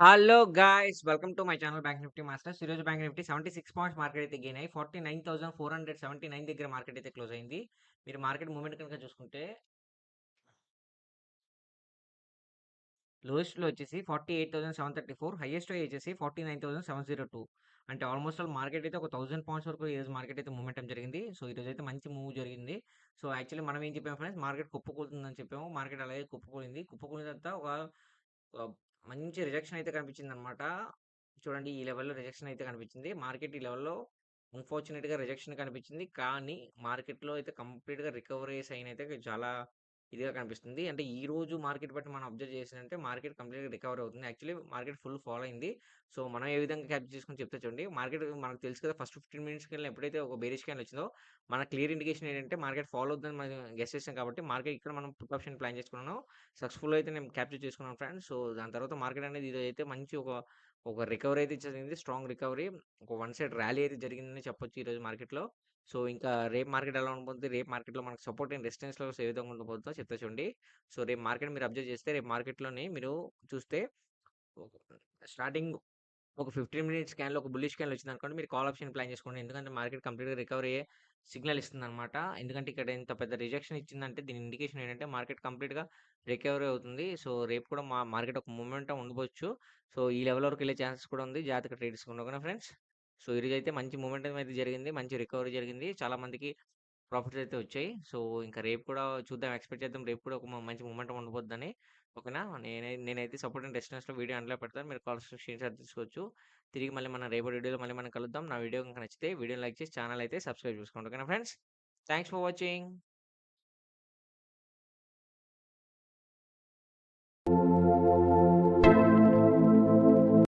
Hello guys! Welcome to my channel bank Nifty masters. ఈరోజు bank Nifty 76 points market అయితే gain అయ్యి 49,479 దగ్గర market అయితే క్లోజ్ అయింది. మీరు మార్కెట్ మూమెంట్ కనుక చూసుకుంటే లోయెస్ట్‌లో వచ్చేసి 48,734 హైయెస్ట్ హై వచ్చేసి 49,702 అంటే ఆల్మోస్ట్ ఆల్ మార్కెట్ అయితే ఒక థౌసండ్ పాయింట్స్ వరకు ఈరోజు మార్కెట్ అయితే మూమెంటం జరిగింది. సో, ఈరోజు అయితే మంచి మూవ్ జరిగింది. సో, యాక్చువల్లీ మనం ఏం చెప్పాము ఫ్రెండ్స్ మార్కెట్ కుప్పకూలుతుందని చెప్పాము. మార్కెట్ అలాగే కుప్పకూలింది. కుప్పకూలిన తర్వాత ఒక మంచి రిజెక్షన్ అయితే కనిపించిందనమాట. చూడండి ఈ లెవెల్‌లో రిజెక్షన్ అయితే కనిపించింది. మార్కెట్ ఈ లెవెల్‌లో అన్‌ఫార్చునేట్‌గా రిజెక్షన్ కనిపించింది. కానీ మార్కెట్‌లో అయితే కంప్లీట్‌గా రికవరీ సైన్ అయితే చాలా ఇదిగా కనిపిస్తుంది. అంటే ఈ రోజు మార్కెట్ బట్టి మనం అబ్జర్వ్ చేసినంటే మార్కెట్ కంప్లీట్‌గా రికవర్ అవుతుంది. యాక్చువల్లీ మార్కెట్ ఫుల్ ఫాల్ అయింది. సో, మనం ఏ విధంగా క్యాప్చర్ చేసుకుని చెప్తే చూడండి. మార్కెట్ మనకు తెలుసు కదా! ఫస్ట్ ఫిఫ్టీన్ మినిట్స్ కన్నా ఎప్పుడైతే ఒక బేరిష్ క్యాన్ వచ్చిందో మన క్లియర్ ఇండికేషన్ ఏంటంటే మార్కెట్ ఫాలో అవుతుందని మనం గెస్ చేసాం కాబట్టి మార్కెట్ ఇక్కడ మనం పుట్ ఆప్షన్ ప్లాన్ చేసుకున్నాం సక్సెస్ఫుల్ అయితే నేను క్యాప్చర్ చేసుకున్నాను ఫ్రెండ్స్. సో, దాని తర్వాత మార్కెట్ అనేది ఇదైతే మంచి ఒక ఒక రికవరీ అయితే జరిగింది. Strong recovery. ఒక వన్ సైడ్ ర్యాలీ అయితే జరిగిందని చెప్పొచ్చు ఈరోజు మార్కెట్‌లో. సో, ఇంకా రేపు మార్కెట్ ఎలా ఉండబోతుంది? రేపు మార్కెట్‌లో మనకు సపోర్ట్ అండ్ రెసిస్టెన్స్ లెవెల్స్ ఏ విధంగా ఉండబోతుందో చెప్తా చూడండి. సో, రేపు మార్కెట్ మీరు అబ్జర్వ్ చేస్తే రేపు మార్కెట్‌లోని మీరు చూస్తే స్టార్టింగ్ ఒక 15 మినిట్స్ స్కాన్‌లో ఒక బుల్లిష్ వచ్చింది అనుకోండి మీరు కాల్ ఆప్షన్ ప్లాన్ చేసుకోండి. ఎందుకంటే మార్కెట్ కంప్లీట్‌గా రికవరీ అయ్యే సిగ్నల్ ఇస్తుందనమాట. ఎందుకంటే ఇక్కడ ఇంత పెద్ద రిజెక్షన్ ఇచ్చిందంటే దీని ఇండికేషన్ ఏంటంటే మార్కెట్ కంప్లీట్‌గా రికవరీ అవుతుంది. సో, రేపు కూడా మా మార్కెట్ ఒక మూమెంట్ ఉండవచ్చు సో, ఈ లెవెల్ వరకు వెళ్ళే ఛాన్సెస్ కూడా ఉంది. జాగ్రత్తగా ట్రేడ్ తీసుకోండి. ఫ్రెండ్స్? సో, ఈరోజు అయితే మంచి మూమెంట్ అయితే జరిగింది. మంచి రికవరీ జరిగింది. చాలా మందికి ప్రాఫిట్స్ అయితే వచ్చాయి. సో, ఇంకా రేపు కూడా చూద్దాం ఎక్స్‌పెక్ట్ చేద్దాం. రేపు కూడా ఒక మంచి మూమెంట్ ఉండబోద్దని. ఓకేనా? నేనై నేనైతే సపోర్ట్ అండ్ రెసిస్టెన్స్‌లో వీడియో అందులో పెడతాను. మీరు కావాల్సిన స్క్రీన్‌షాట్ తీసుకోవచ్చు. తిరిగి మళ్ళీ మన రేపటి వీడియోలో మళ్ళీ మనం కలుద్దాం. నా వీడియో కనుక నచ్చితే వీడియో లైక్ చేసి ఛానల్ అయితే సబ్స్క్రైబ్ చేసుకోండి. ఓకేనా ఫ్రెండ్స్? Thanks for watching.